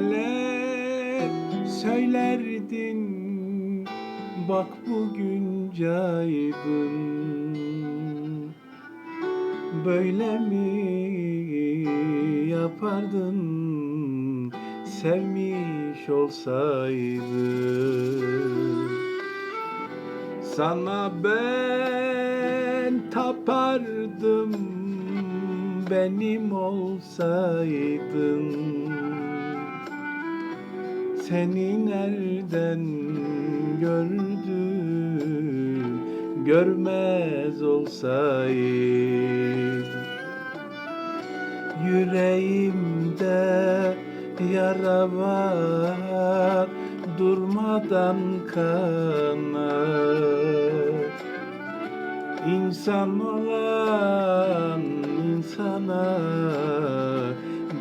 neler söylerdin. Bak bugün caydın Böyle mi yapardın? Sevmiş olsaydın. Sana ben tapardım. Benim olsaydın Seni nereden gördüm görmez olsaydın Yüreğimde yara var durmadan kanar İnsan olan insana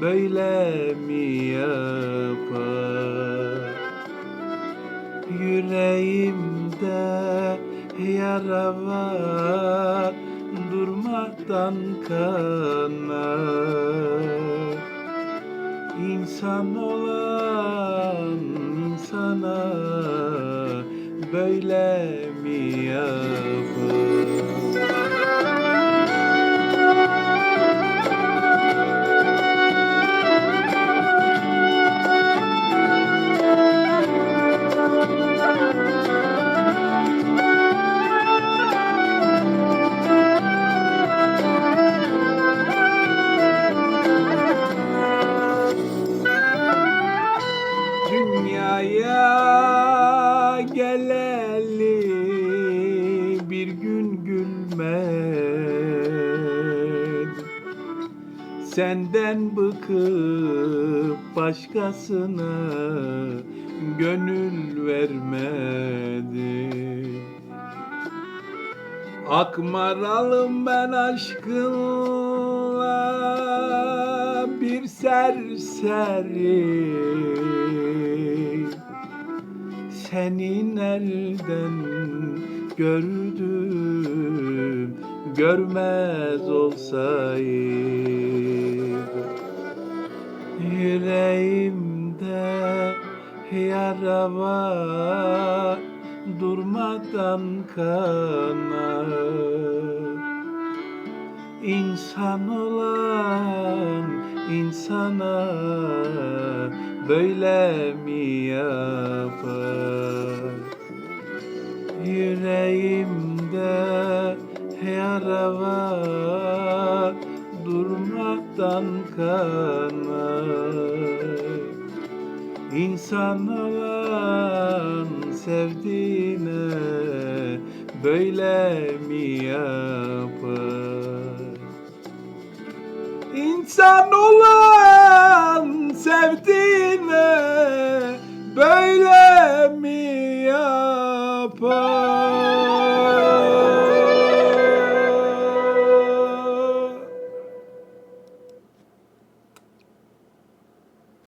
böyle mi yapar? Yüreğimde yara var durmadan kanar İnsan olan insana böyle mi yapar? Senden bıkıp başkasına gönül vermedi. Akmaralım ben aşkınla bir serseri. Seni nereden gördüm görmez olsaydım Yüreğimde yara var durmadan kanar İnsan olan insana böyle mi yapar? yüreğimde yara var durmaktan kanar İnsan olan sevdiğine böyle mi yapar? İnsan olan sevdiğine böyle mi yapar?